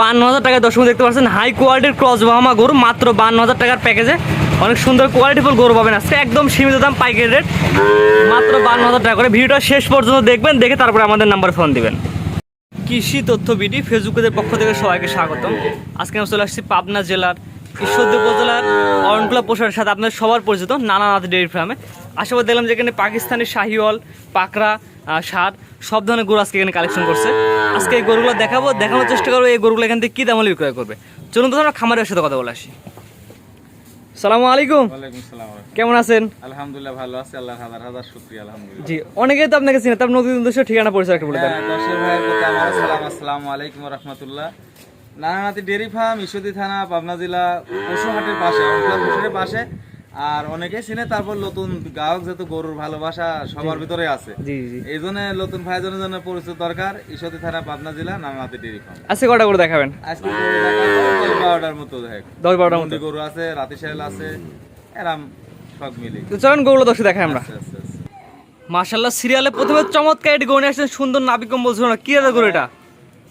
বান্ন হাজার টাকায় দর্শক দেখতে পাচ্ছেন হাই কোয়ালিটির ক্রস বাহামা গরু, মাত্র বান্ন হাজার টাকার প্যাকেজে অনেক সুন্দর কোয়ালিটিফুল গরু পাবেন আজকে, একদম সীমিত দাম, পাইকারি রেট মাত্র বান্ন হাজার টাকা করে। ভিডিওটা শেষ পর্যন্ত দেখবেন, দেখে তারপরে আমাদের নাম্বার ফোন দিবেন। কৃষি তথ্য বিডি ফেসবুকের পক্ষ থেকে সবাইকে স্বাগতম। আজকে আমি চলে আসছি পাবনা জেলার ঈশ্বরদী উপজেলার অরণকুলা পোষার সাথে আপনার সবার পরিচিত নানানাথ ডেয়ারি ফার্মে। আশেপাশে দেখলাম যে এখানে পাকিস্তানি শাহিওয়াল পাকড়া ষাট সব ধরনের গরু আজকে এখানে কালেকশন করছে। আজকে এই গরুগুলো দেখাবো দেখানোর চেষ্টা করব এই গরুগুলো এখান থেকে কী দামে বিক্রয় করবে। চলুন তো আমরা খামারের সাথে কথা বলে আসি। সালামু আলাইকুম। কেমন আছেন? আলহামদুলিল্লাহ ভালো আছি আল্লাহ হাজার হাজার শুক্রিয়া আলহামদুলিল্লাহ। জি অনেকেই তো আপনাকে চিনে তার নতুন ঠিকানা পরিচয় একটা বলে দেন। হ্যাঁ, ভাইয়ের প্রতি আমার সালাম আসসালামু আলাইকুম রহমতুল্লাহ। নানানাতি ডেরি ফার্ম ঈশ্বরদী থানা পাবনা জেলা পশুহাটের পাশে পশুরের পাশে। আর অনেকেই চিনে তারপর নতুন গ্রাহক যেহেতু গরুর ভালোবাসা সবার ভিতরে আছে। এই জন্য নতুন ভাইজনের জন্য পরিচিত দরকার ঈশ্বরদী থানা পাবনা জেলা নানানাতি ডেরি ফার্ম। আজকে কটা করে দেখাবেন? আজকে দশ বারোটার মতো দেখ। দশ বারোটার মধ্যে গরু আছে রাতি সাহেল আছে এরাম সব মিলে তো চলুন গরুগুলো দর্শক দেখাই আমরা। আচ্ছা আচ্ছা আচ্ছা। মার্শাল্লাহ সিরিয়ালে প্রথমে চমৎকার গরু নিয়ে আসছেন সুন্দর নাবিক কম্বল ঝুলানো। কি আছে গরু এটা?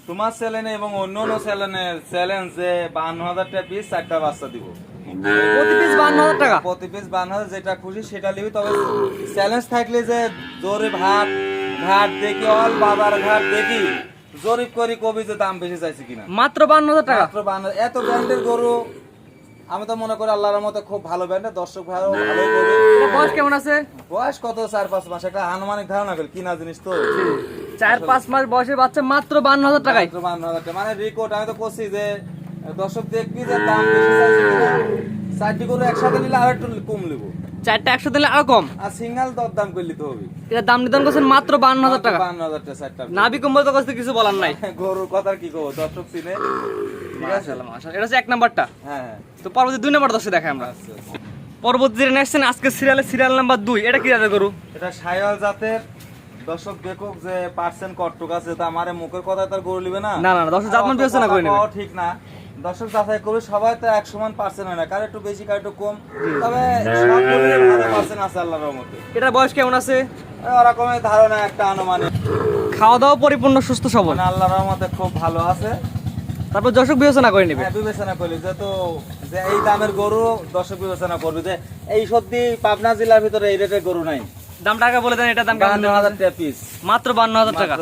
তোমার সেলেনে এবং অন্য অন্য সেলেনে চ্যালেঞ্জ যে বান্ন হাজার টাকা পিস চারটা বাচ্চা দিব। প্রতি পিস বান্ন হাজার টাকা? প্রতি পিস বান্ন হাজার যেটা খুশি সেটা নিবি। তবে চ্যালেঞ্জ থাকলে যে জোরে ভাত ঘাট দেখি অল বাবার ঘাট দেখি জরিপ করি কবি যে দাম বেশি চাইছে কিনা। মাত্র বান্ন হাজার টাকা? মাত্র বান্ন এত ব্র্যান্ডের গরু আমি তো মনে করি আল্লাহর মতো খুব ভালো ব্র্যান্ডের দর্শক ভালোই বয়স কেমন আছে? বয়স কত? চার পাঁচ মাস। একটা আনুমানিক ধারণা ফেল কিনা জিনিস তো? চার পাঁচ মাস বয়সের বাচ্চা মাত্র বান্ন হাজার টাকায়। মাত্র 52,000 টাকা। মানে রেকর্ড আমি তো করছি যে দর্শক দেখবি যে দাম চারটি গরু একসাথে নিলে আর একটু কম নেব। চারটা একশো দিলে আরও কম? আর সিঙ্গেল দর দাম করলে তো হবে এটা দাম নির্ধারণ করছেন মাত্র বান্ন হাজার টাকা। বান্ন হাজার টাকা চারটা। নাবি কম্বল তো কাছে কিছু বলার নাই। গরুর কথা কি কব? দর্শক চিনে। মাশাআল্লাহ, মাশাআল্লাহ। এটা হচ্ছে এক নাম্বারটা। হ্যাঁ তো পরবর্তী দুই নাম্বার দর্শক দেখাই আমরা। পরবর্তী যেটা নেক্সট আজকে সিরিয়ালে সিরিয়াল নাম্বার দুই। এটা কি জাতের গরু? এটা সায়াল জাতের। দর্শক দেখুক যে পার্সেন্ট কটটুক আছে তা আমার মুখের কথা তার গরু নিবে না। না, না, না, দর্শক জাতমান বিবেচনা করে নেবে। ঠিক না। দর্শক যাচাই করবে সবাই তো এক সমান পার্সেন্ট হয় না। কার একটু বেশি কার একটু কম। তবে সব গরুরই ভালো পার্সেন্ট আছে আল্লাহর রহমতে। এটার বয়স কেমন আছে? ওরকমের ধারণা একটা আনুমানিক। খাওয়া দাওয়া পরিপূর্ণ সুস্থ সবল। মানে আল্লাহর রহমতে খুব ভালো আছে। তারপর দর্শক বিবেচনা করে নেবে। হ্যাঁ, বিবেচনা করলি যেহেতু যে এই দামের গরু দর্শক বিবেচনা করবে যে এই সত্যি পাবনা জেলার ভিতরে এই রেটের গরু নাই। দাম টাকা বলে দেন এটার দাম বাহান্ন হাজার টাকা পিস মাত্র বান্ন হাজার টাকা।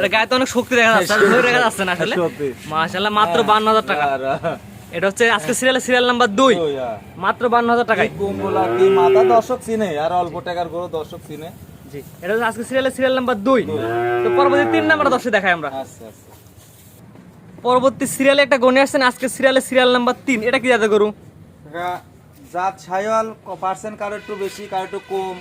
এটা গায়ে তো অনেক শক্তি দেখা যাচ্ছে দেখা যাচ্ছে না আসলে। সত্যি। মাত্র বান্ন হাজার টাকা। এটা হচ্ছে আজকে সিরিয়াল সিরিয়াল নাম্বার দুই। মাত্র বান্ন হাজার টাকায়। কি কুম্বলা কি মাথা দর্শক চিনে আর অল্প টাকার গরু দর্শক চিনে। জি এটা হচ্ছে আজকে সিরিয়ালে সিরিয়াল নাম্বার দুই। তো পরবর্তী তিন নাম্বার দর্শক দেখাই আমরা। আচ্ছা আচ্ছা। পরবর্তী সিরিয়ালে একটা গণে আসছেন আজকে সিরিয়ালে সিরিয়াল নাম্বার তিন এটা কি গরু এটা জাত ছায়াল পার্সেন্ট কারও একটু বেশি কারও একটু কম।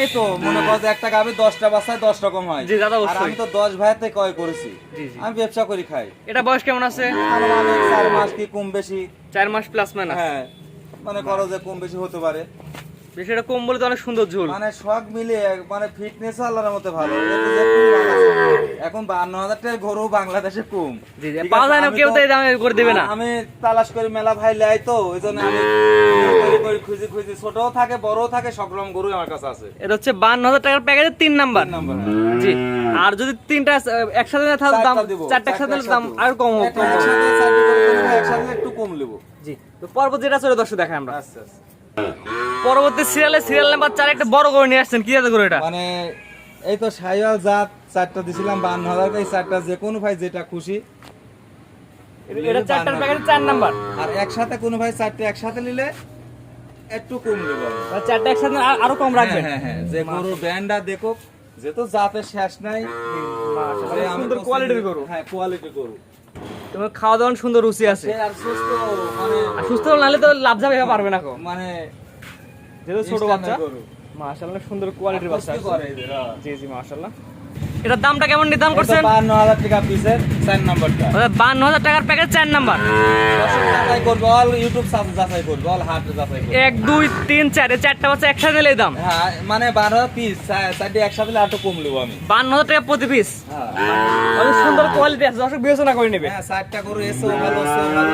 এই তো মনে করো যে একটা গাভি দশটা বাচ্চায় দশ রকম হয়। জি, দাদা, আর আমি তো দশ ভাইতে ক্রয় করেছি। আমি ব্যবসা করি খাই। এটা বয়স কেমন আছে? চার মাস কি কম বেশি। চার মাস প্লাস মাইনাস হ্যাঁ মনে করো যে কম বেশি হতে পারে। বেশি এটা কম বলে তো অনেক সুন্দর ঝুল। মানে সব মিলিয়ে মানে ফিটনেস আল্লাহর মতে ভালো। এখন বান্ন হাজার টাকা গরু বাংলাদেশে কম। পাওয়া যায় না, কেউ তো তো- এই দামে করে দিবে না। আমি তালাশ করে মেলা ভাই লাই তো ওই জন্য আমি করি করি খুঁজি খুঁজি। ছোটও থাকে বড়ও থাকে সব রকম গরু আমার কাছে আছে। এটা হচ্ছে বান্ন হাজার টাকার প্যাকেজের তিন নাম্বার। তিন জি আর যদি তিনটা একসাথে থাকে দাম চারটা একসাথে দাম আর কম একসাথে একটু কম নেব। জি তো পরবর্তী যেটা চলে দর্শক দেখাই আমরা। আচ্ছা আচ্ছা। পরবর্তী সিরিয়ালে সিরিয়াল নাম্বার চার একটা বড় করে নিয়ে আসছেন কি জাতের গরু এটা? মানে এই তো সাইওয়াল জাত চারটা দিছিলাম বান্ন হাজার এই চারটা যে কোনো ভাই যেটা খুশি। এটা চারটার প্যাকেজের চার নাম্বার আর একসাথে কোনো ভাই চারটে একসাথে নিলে একটু কম দেবো আর চারটা একসাথে আরও কম রাখবেন? হ্যাঁ হ্যাঁ যে গরুর ব্যান্ডটা দেখো যে তো জাতের শেষ নাই সুন্দর তো কোয়ালিটির গরু। হ্যাঁ কোয়ালিটি গরু। তোমার খাওয়া দাওয়ার সুন্দর রুচি আছে আর সুস্থ মানে সুস্থ নাহলে তো লাভ যাবে পারবে না মানে যেহেতু ছোট বাচ্চা। মাশাআল্লাহ সুন্দর কোয়ালিটির বাচ্চা হ্যাঁ। জি জি মাশাআল্লাহ এটার দামটা কেমন নির্ধারণ করছেন? 52,000 টাকা পিসের চার নাম্বারটা। বান্ন হাজার টাকার প্যাকেজ চার নাম্বার। যাচাই করবে অল ইউটিউব সার্চ যাচাই করবে অল হাট যাচাই করবে। এক দুই তিন চার চারটা বাচ্চা একসাথে নিলে দাম। হ্যাঁ মানে বারো পিস চারটে একসাথে নিলে আর একটু কম নেব আমি। বান্ন হাজার টাকা প্রতি পিস হ্যাঁ। অনেক সুন্দর কোয়ালিটি আছে দর্শক বিবেচনা করে নেবে। হ্যাঁ চারটা গরু এসেও ভালো ভালো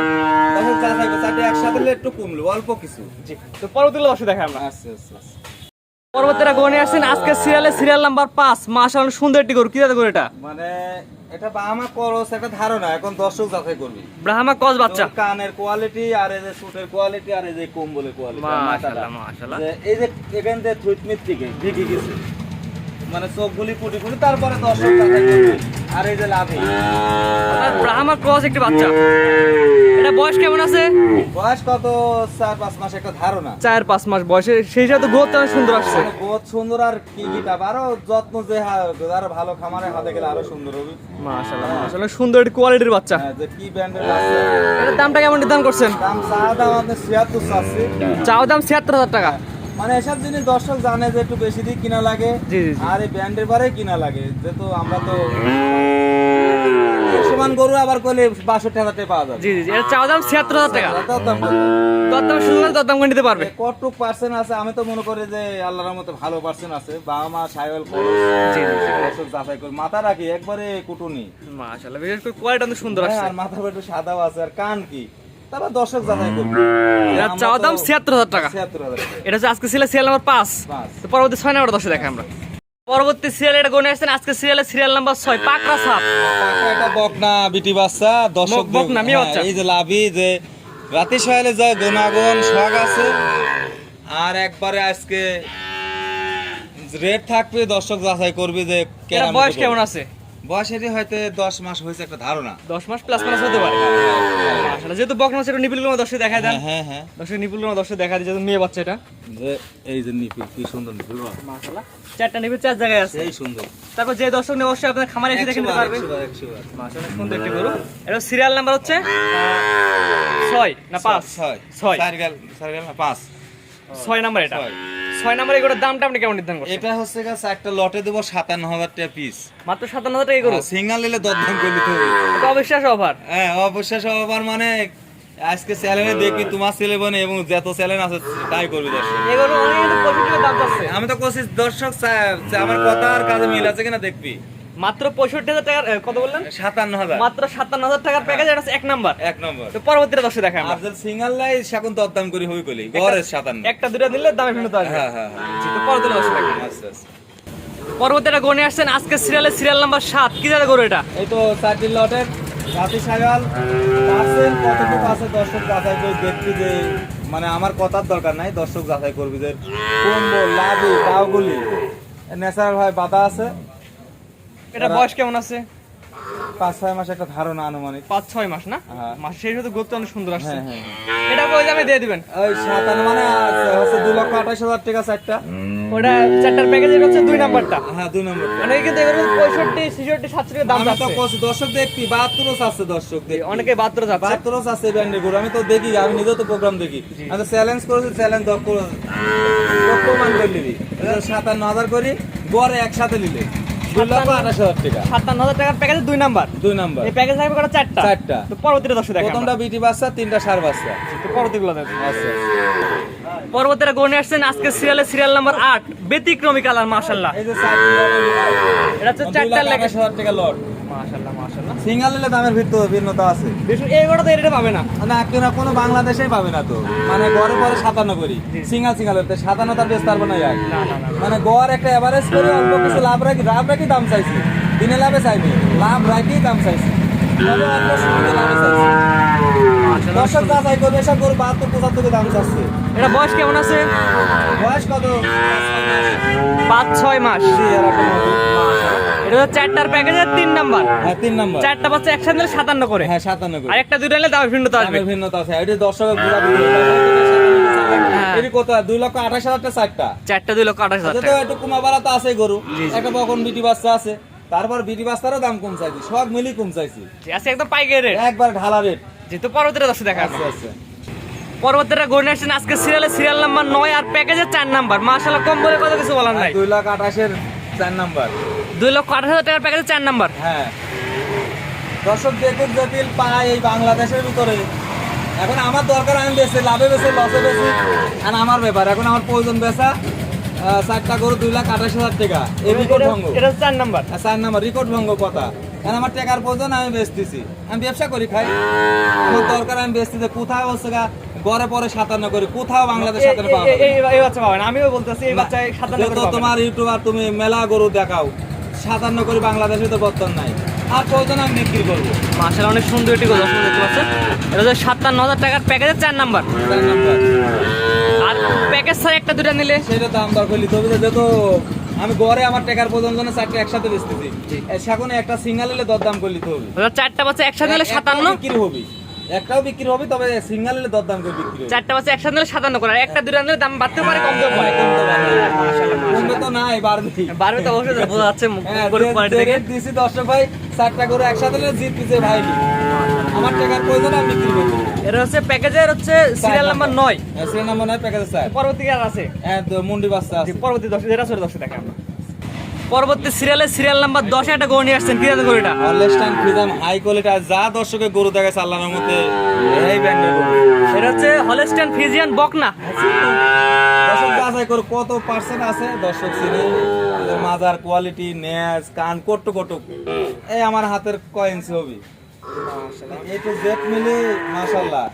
দর্শক যাচাই করবে চারটে একসাথে নিলে একটু কম নেব অল্প কিছু। জি তো পরবর্তী দর্শক দেখাই আমরা। আচ্ছা আচ্ছা। আচ্ছা। গনে আসছেন আজকে সিরিয়ালে সিরিয়াল নাম্বার পাঁচ। মাশাআল্লাহ সুন্দর একটি গরু। কি দাদা গরু এটা? মানে এটা বাহামা করস একটা ধারণা। এখন দর্শক যাচাই করবি। ব্রাহ্মা কস বাচ্চা। কানের কোয়ালিটি আর এই যে সুটের কোয়ালিটি আর এই যে কম্বলের কোয়ালিটি মাশাআল্লাহ মাশাআল্লাহ। এই যে এখান থেকে থুইটমিত থেকে ঢেকে গেছে। মানে চোখগুলি ফুটি ফুটি তারপরে দর্শক আর এই যে লাভি। ক্রস একটি বাচ্চা। এটা বয়স কেমন আছে? বয়স কত? চার পাঁচ মাস একটা ধারণা। চার পাঁচ মাস বয়সে। সেই সাথে গ্রোথ অনেক সুন্দর আসছে? মানে সুন্দর আর কি আরও যত্ন যে হা- আরও ভালো খামারে হাতে গেলে আরও সুন্দর হবে। মাশাআল্লাহ মাশাআল্লাহ সুন্দর একটি কোয়ালিটির বাচ্চা। হ্যাঁ, যে কি ব্র্যান্ডের দামটা কেমন নির্ধারণ করছেন? দাম চা দাম ছিয়াত্তর চাচ্ছি। চাও দাম ছিয়াত্তর হাজার টাকা। মানে এসব জিনিস দর্শক জানে যে একটু বেশি দিয়ে কিনা লাগে। আর এই ব্র্যান্ডের পরে কিনা লাগে। যেহেতু আমরা তো সমান গরু আবার করলে বাষট্টি হাজার টাকা পাওয়া যাবে। জি জি জি। এটা চাও দাম ছিয়াত্তর হাজার টাকা। তাও কত? দরদাম শুরু করে দরদাম করে নিতে পারবে। এ পার্সেন্ট আছে আমি তো মনে করি যে আল্লাহর মতো ভালো পার্সেন্ট আছে। বাবা মা সাইল জি, জি, জি। যাচাই করি। মাথা রাখি একবারে কুটুনি। মাশাআল্লাহ বিশেষ করে কোয়ালিটি অনেক সুন্দর হ্যাঁ, আসছে। আর মাথা একটু সাদাও আছে। আর কান কি? দর্শক যাচাই করবে। এটা চাওয়া দাম ছিয়াত্তর হাজার টাকা। ছিয়াত্তর হাজার। টাকা এটা হচ্ছে আজকে সিরিয়াল সিরিয়াল নাম্বার পাঁচ। পাঁচ। তো পরবর্তী ছয় নাম্বার দশে দেখে আমরা। পরবর্তী সিরিয়াল এটা গনে আসছেন আজকে সিরিয়ালের সিরিয়াল নাম্বার ছয় পাকড়া সাপ। কাকা বকনা বিটি বাচ্চা দর্শক বকনা, মেয়ে বাচ্চা। এই যে লাভি যে রাতে সয়ালে যায় আছে। আর একবারে আজকে রেট থাকবে দর্শক যাচাই করবে যে বয়স কেমন আছে? বয়স এটি হয়তো দশ মাস হয়েছে একটা ধারণা। দশ মাস প্লাস মাইনাস হতে পারে। মাশাআল্লাহ যেহেতু বকনা সেটা নিপুলগুলো দশে দেখা দেন। হ্যাঁ হ্যাঁ হ্যাঁ। দর্শক নিপুলগুলো দশে দেখা দিই যেহেতু মেয়ে বাচ্চা এটা। যে এই যে নিপিল কি সুন্দর নিপিল। মাশাআল্লাহ। চারটা নিপুল চার জায়গায় আছে। সেই সুন্দর। তারপর যে দর্শক নেই অবশ্যই আপনার খামারে এসে দেখে নিতে পারবে। মাশাআল্লাহ সুন্দর একটি গরু। এটা সিরিয়াল নাম্বার হচ্ছে ছয় না পাঁচ? ছয়। ছয়। চার গাল না পাঁচ। ছয় নাম্বার এটা। ছয়। নাম্বার এগুলোর দামটা আপনি কেমন নির্ধারণ করছেন? এটা হচ্ছে গেছে একটা লটে দেবো সাতান্ন হাজার টাকা পিস মাত্র সাতান্ন হাজার টাকা এগুলো সিঙ্গেল সিঙ্গাল নিলে দরদাম করে দিতে হবে। এটা অবিশ্বাস অফার। হ্যাঁ অবশ্যই অফার মানে আজকে সেলেনে দেখি তোমার ছেলে বনে এবং যত চ্যানেল আছে তাই করবি দর্শক। এগুলো অনেক পজিটিভ দাম আছে আমি তো কোশিশ দর্শক আমার কথা আর কাজে মিল আছে কিনা দেখবি। মাত্র পঁয়ষট্টি হাজার টাকার কত বললেন? সাতান্ন হাজার। মাত্র সাতান্ন হাজার টাকার প্যাকেজ এটা এক নাম্বার এক নম্বর তো পরবর্তীটা দশে দেখা আফজল সিঙ্গাল লাই সেখন দরদাম করি হই কলি। গড়ের সাতান্ন। একটা দুটা নিলে দামে ভিন্নতা আসবে হ্যাঁ হ্যাঁ হ্যাঁ। তো পরবর্তীটা দশে দেখা আচ্ছা আচ্ছা। পরবর্তীটা গনে আসছেন আজকে সিরিয়ালের সিরিয়াল নাম্বার সাত। কি জায়গা গরু এটা? এই তো চারটি লটের রাতি সাগাল। পার্সেন্ট কতটুকু আছে দর্শক যাচাই করে দেখবি যে মানে আমার কথার দরকার নাই দর্শক যাচাই করবি যে কম্বল লাভি পাওগুলি ন্যাচারাল ভাবে বাধা আছে। এটা বয়স কেমন আছে? পাঁচ ছয় মাস একটা ধারণা আনুমানিক। পাঁচ ছয় মাস না? হ্যাঁ। মাস সেই সাথে অনেক সুন্দর আসছে। হ্যাঁ হ্যাঁ এটা ওই দামে দিয়ে দিবেন। ওই সাতান্ন মানে হচ্ছে দু লক্ষ আঠাশ হাজার টাকা চারটা ওটা চারটার প্যাকেজ হচ্ছে দুই নাম্বারটা। হ্যাঁ দুই নম্বর অনেকে কিন্তু এগুলো পঁয়ষট্টি ছেষট্টি দাম আমি তো দর্শক বাহাত্তরও আছে দর্শক দেখবি অনেকে বাহাত্তর বাহাত্তরও ব্যান্ডের গরু আমি তো দেখি আমি নিজেও তো প্রোগ্রাম দেখি। আমি তো চ্যালেঞ্জ করেছি চ্যালেঞ্জ প্রমাণ করে নিবি। সাতান্ন হাজার করি গড়ে একসাথে নিলে। সাতান্ন হাজার টাকার প্যাকেজ দুই নাম্বার। দুই নাম্বার। এই প্যাকেজ থাকবে কটা? চারটা। চারটা। তো পরবর্তীটা দশে দেখা প্রথমটা বিটি বাচ্চা তিনটা সার বাচ্চা। তো পরবর্তীগুলো আচ্ছা। পরবর্তীটা গনে আসছেন আজকে সিরিয়ালে সিরিয়াল নাম্বার আট ব্যতিক্রমী কালার মাশাল্লাহ চারটি এটা হচ্ছে চারটা লেখা আঠাশ হাজার টাকা লট। মাশাল্লাহ মাশাল্লাহ সিঙ্গাল নিলে দামের ভিন্নতা আছে। এই গড়া তো এটা পাবে না। না কেউ কোনো বাংলাদেশেই পাবে না তো। মানে গড়ে পরে সাতান্ন করি। সিঙ্গাল সিঙ্গাল হতে সাতান্ন তার বেশ পারব না এক। না মানে গড় একটা এভারেজ করে অল্প কিছু লাভ রাখি লাভ রাখি দাম চাইছি। দিনে লাভে চাইনি লাভ রাখি দাম চাইছি। চাইছি। দর্শক যাচাই করবে এসব গরু বাহাত্তর পঁচাত্তর দাম চাচ্ছে। এটা বয়স কেমন আছে? বয়স কত? পাঁচ ছয় মাস। আর। এটা হচ্ছে চারটার প্যাকেজের তিন নাম্বার হ্যাঁ তিন নম্বর চারটা বাচ্চা একসাথে নিলে সাতান্ন করে। হ্যাঁ সাতান্ন করে। আর একটা দুটো নিলে ভিন্নতা আসবে। ভিন্নতা আছে। এটি দর্শকের হ্যাঁ। এটি কত? দুই লক্ষ আঠাশ হাজারটা চারটা। চারটা দুই লক্ষ আঠাশ হাজার আচ্ছা, তো একটু কুমা তো আছে গরু। একটা বকন বিটি বাচ্চা আছে। তারপর বিটি বাচ্চারও দাম কম চাইছি। সব মিলি কম চাইছি। একদম পাইকারি রেট একবার ঢালা রেট যেহেতু পরবর্তীটা দশে দেখা আচ্ছা আচ্ছা। পরবর্তীটা গড়ে আসছেন আজকে সিরিয়ালের সিরিয়াল নাম্বার নয় আর প্যাকেজের চার নাম্বার মাশাল্লাহ কম বলে কত কিছু বলার নাই। দুই লাখ আঠাশের চার নাম্বার দুই লক্ষ আঠাশ হাজার টাকার প্যাকেজের চার নাম্বার হ্যাঁ। দর্শক দেখুন জটিল পায় এই বাংলাদেশের ভিতরে। এখন আমার দরকার আমি বেশি লাভে বেশি লসে বেশি। আর আমার ব্যাপার এখন আমার প্রয়োজন বেচা চারটা গরু দুই লাখ আঠাশ হাজার টাকা। এই রেকর্ড ভঙ্গ। এটা চার নাম্বার চার নাম্বার রেকর্ড ভঙ্গ কথা। কারণ আমার টাকার প্রয়োজন আমি বেচতেছি। আমি ব্যবসা করি খাই। আমার দরকার আমি বেচতেছি। কোথায় হচ্ছে গড়ে পরে সাতান্ন করি কোথাও বাংলাদেশ সাতান্ন পাওয়া এই- বাচ্চা পাবেন আমিও বলতেছি এই বাচ্চা সাতান্ন করে তোমার ইউটিউবার তুমি মেলা গরু দেখাও সাতান্ন করে বাংলাদেশে তো বর্তমান নাই আর প্রয়োজন আমি বিক্রি করব মাসাল অনেক সুন্দর একটি গরু দর্শক দেখতে পাচ্ছেন এটা হচ্ছে সাতান্ন হাজার টাকার প্যাকেজের চার নাম্বার চার নাম্বার আর প্যাকেজ ছাড়া একটা দুটা নিলে সেটা করলি তবে তো আমি গড়ে আমার টাকার প্রয়োজন জন্য চারটে একসাথে বেচতেছি সেখানে একটা সিঙ্গেল এলে দর দাম করলি তো হবে চারটা বাচ্চা একসাথে নিলে একটাও সাতান্ন বিক্রি হবে একটাও বিক্রি হবে তবে সিঙ্গেল এলে দর দাম করে বিক্রি হবে। চারটা বাচ্চা একসাথে নিলে সাতান্ন করে একটা দুটা নিলে দাম বাড়তে পারে কমতেও পারে। কমবে তো নাই বাড়বে। বাড়বে তো অবশ্যই বোঝা যাচ্ছে হ্যাঁ, দিছি দর্শক ভাই চারটা করে একসাথে নিলে জিত পিছে ভাই। আমার টাকার প্রয়োজন আমি বিক্রি করছি এটা হচ্ছে প্যাকেজের হচ্ছে সিরিয়াল নাম্বার। নয়। সিরিয়াল নাম্বার নয় প্যাকেজে স্যার পরবর্তী আর আছে। হ্যাঁ তো মুন্ডি বাচ্চা আছে। পরবর্তী দশ যেটা ছোট দশে দেখে আমরা। পরবর্তী সিরিয়ালের সিরিয়াল নাম্বার দশে একটা গরু নিয়ে আসছেন। কি জানেন গরুটা ফ্রিজাম হাই কোয়ালিটি আর যা দর্শকের গরু দেখাচ্ছে আল্লাহর এই ব্যান্ডের গরু। এটা হচ্ছে হলেস্টান ফিজিয়ান বকনা। দর্শক যাচাই করে কত পার্সেন্ট আছে? দর্শক চিনে মাজার কোয়ালিটি নেজ কান কট্টু কটুক এই আমার হাতের কয় ইঞ্চি হবে এই তো জেট মিলে মাশাল্লাহ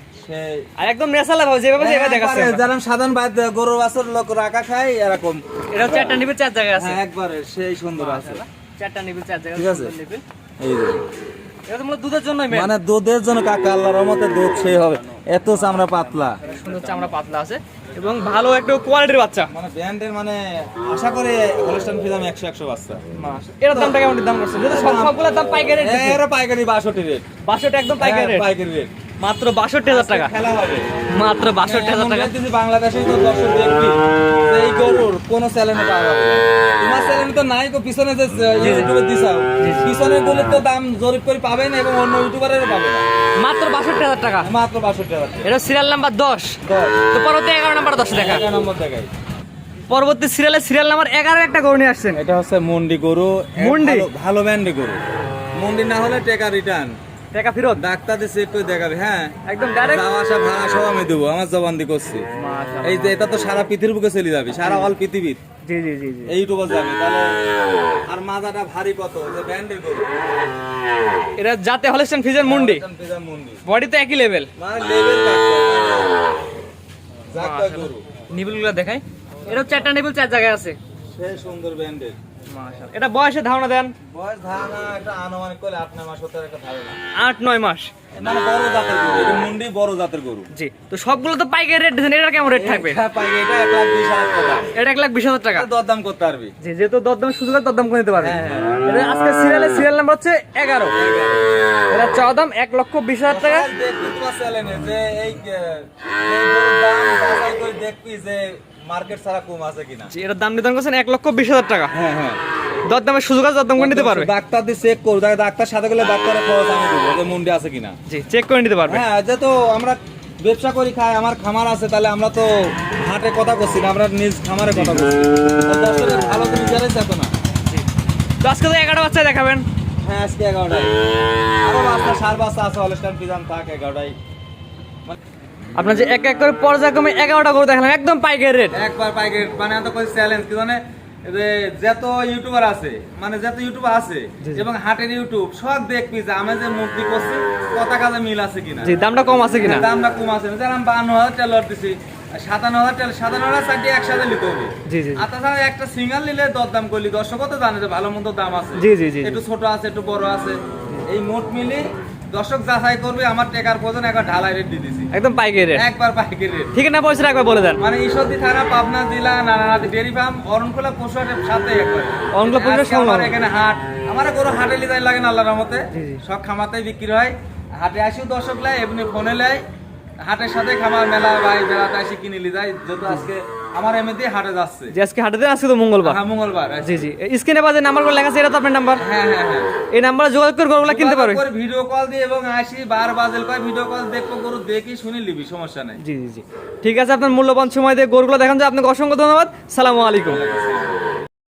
আর একদম নেশালা ভাবে যেভাবে যেভাবে দেখাচ্ছে। যারা সাধারণ বাইর গরু বাছুর লোক রাখা খায় এরকম। এটা হচ্ছে নিবিল চার জায়গায় আছে। হ্যাঁ একবারে সেই সুন্দর আছে। চারটা নিবিল চার জায়গায় ঠিক আছে। এই যে। এটা তো মূলত দুধের মানে দুধের জন্য কাকা আল্লাহর রহমতে দুধ সেই হবে। এত চামড়া পাতলা। সুন্দর চামড়া পাতলা আছে। এবং ভালো একটু কোয়ালিটির বাচ্চা। মানে ব্র্যান্ডের মানে আশা করে হলস্টাইন ফিজাম একশো একশো বাচ্চা। এটার দামটা কেমন দাম করছে সবগুলোর দাম পাইকারি রেট এরা পাইকারি বাষট্টি রেট বাষট্টি একদম পাইকারি রেট পাইকারি রেট মাত্র বাষট্টি হাজার টাকা। খেলা হবে। মাত্র বাষট্টি হাজার টাকা। বাংলাদেশেই তো দর্শক দেখবি এই গরুর কোন চ্যানেলে পাওয়া যাবে তোমার তো নাই পিছনে যে ইউটিউবে দিছাও পিছনে গুলো তো দাম জরিপ করে পাবে না এবং অন্য ইউটিউবারেরও পাবে না। মাত্র বাষট্টি হাজার টাকা। মাত্র বাষট্টি হাজার এটা সিরিয়াল নাম্বার দশ। তো পরবর্তী এগারো নাম্বার দশ দেখা। এগারো নম্বর জায়গায় পরবর্তী সিরিয়ালে সিরিয়াল নাম্বার এগারো একটা গরু নিয়ে আসছেন। এটা হচ্ছে মন্ডি গরু। মুন্ডি? ভালো- ভালো ব্যান্ডি গরু। মন্ডি না হলে টেকা রিটার্ন টাকা ফেরত? ডাক্তার দেখাবে হ্যাঁ? একদম ডাইরেক্ট যাওয়া আসা ভাড়া সব আমি দেবো আমার জবান দিয়ে করছি। এই যে এটা তো সারা পৃথিবীর বুকে চলে যাবে সারা অল পৃথিবীর। জি জি জি জি। এই ইউটিউবে যাবে তাহলে আর মাজাটা ভারী কত? যে ব্যান্ডের গরু। ফিজের মুন্ডি। বডি তো একই লেভেল মানে লেভেল গরু। নিবিলগুলো দেখাই। এটা চারটা নিবিল চার জায়গায় আছে। সে সুন্দর ব্যান্ডের এটা বয়সে ধারণা দেন? বয়স ধারণা একটা আনুমানিক করলে আট নয় মাস হতে একটা ধারণা। আট নয় মাস। মানে বড় জাতের গরু এটা মুন্ডি বড় জাতের গরু। জি তো সবগুলো তো পাইকারি রেট দিচ্ছেন এটা কেমন রেট থাকবে? হ্যাঁ পাই এটা এক লাখ বিশ হাজার টাকা। এটা এক লাখ বিশ হাজার টাকা? দরদাম করতে পারবি। জি যেহেতু দরদাম সুযোগ আছে, দরদাম করে নিতে পারবে। এটা আজকে সিরিয়ালে সিরিয়াল নাম্বার হচ্ছে এগারো। এটা চাওয়া দাম লক্ষ বিশ হাজার টাকা। সবাই দেখবি যে এই এই দাম দেখবি যে মার্কেট ছাড়া কম আছে কিনা? এটার দাম নির্ধারণ করছেন এক লক্ষ বিশ হাজার টাকা। হ্যাঁ হ্যাঁ। দরদামের সুযোগ আছে দরদাম করে নিতে পারবে? ডাক্তার দিয়ে চেক করব ডাক্তার সাথে গেলে ডাক্তারের খরচ আমি দেবো যে মুন্ডি আছে কিনা। জি চেক করে নিতে পারবে। হ্যাঁ যেহেতু আমরা ব্যবসা করি খাই আমার খামার আছে তাহলে আমরা তো হাটে কথা করছি না আমরা নিজ খামারে কথা বলছি। দর্শকের ভালো তো বিচারেই চাতো না। তো আজকে তো এগারো বাচ্চা দেখাবেন। হ্যাঁ আজকে এগারোটায় আরও বাচ্চা সার বাচ্চা আছে অলস্টান পিজান থাক এগারোটায় আপনার যে এক এক করে পর্যায়ক্রমে এগারোটা দেখালাম একদম পাইকারি রেট একবার পাইকারি মানে আমি তো চ্যালেঞ্জ কি যে যত ইউটিউবার আছে মানে যত ইউটিউবার আছে এবং হাটের ইউটিউব সব দেখবি যে আমি যে মুক্তি করছি কথা কাজে মিল আছে কিনা। জি দামটা কম আছে কিনা? দামটা কম আছে। যেমন আমি বান্ন হাজার টাকা লট দিছি সাতান্ন হাজার টাকা সাতান্ন হাজার চারটি একসাথে নিতে হবে। জি জি আর তাছাড়া একটা সিঙ্গেল নিলে দর দাম করলি দর্শকও তো জানে যে ভালো মন্দ দাম আছে। জি জি জি একটু ছোট আছে একটু বড় আছে। এই মোট মিলি দর্শক যাচাই করবে আমার টেকার প্রয়োজন একবার ঢালাই রেট দিয়ে দিছি। একদম পাইকারি রেট একবার পাইকারি রেট ঠিক না পয়সা একবার বলে দেন। মানে ঈশ্বরদী থানা পাবনা জেলা নানানাথ ডেরি ফার্ম অরণকুলা পশুহাটের সাথে একবার অরণকুলা হাটের আমার এখানে হাট। আমার কোনো হাটে লিজাই লাগে না আল্লাহর রহমতে। সব খামাতেই বিক্রি হয়। হাটে আসিও দর্শক লাই এমনি ফোনে লাই। হাটের সাথে খামার মেলা ভাই বেড়াতে কিনে যায় যেহেতু আজকে আমার এমনিতেই হাটে যাচ্ছে। যে আজকে হাটে আজকে তো মঙ্গলবার? হ্যাঁ মঙ্গলবার জি জি। স্ক্রিনে বাজে নাম্বারগুলো লেখা আছে এটা তো আপনার নাম্বার হ্যাঁ হ্যাঁ হ্যাঁ। এই নাম্বারে যোগাযোগ করে গরুগুলো কিনতে পারবে। ভিডিও কল দিয়ে এবং আসি বার বাজেল কয় ভিডিও কল দেখব গরু দেখি শুনে লিবি সমস্যা নাই। জি জি জি। ঠিক আছে আপনার মূল্যবান সময় দিয়ে গরুগুলো দেখান। যে আপনাকে অসংখ্য ধন্যবাদ। সালামু আলাইকুম।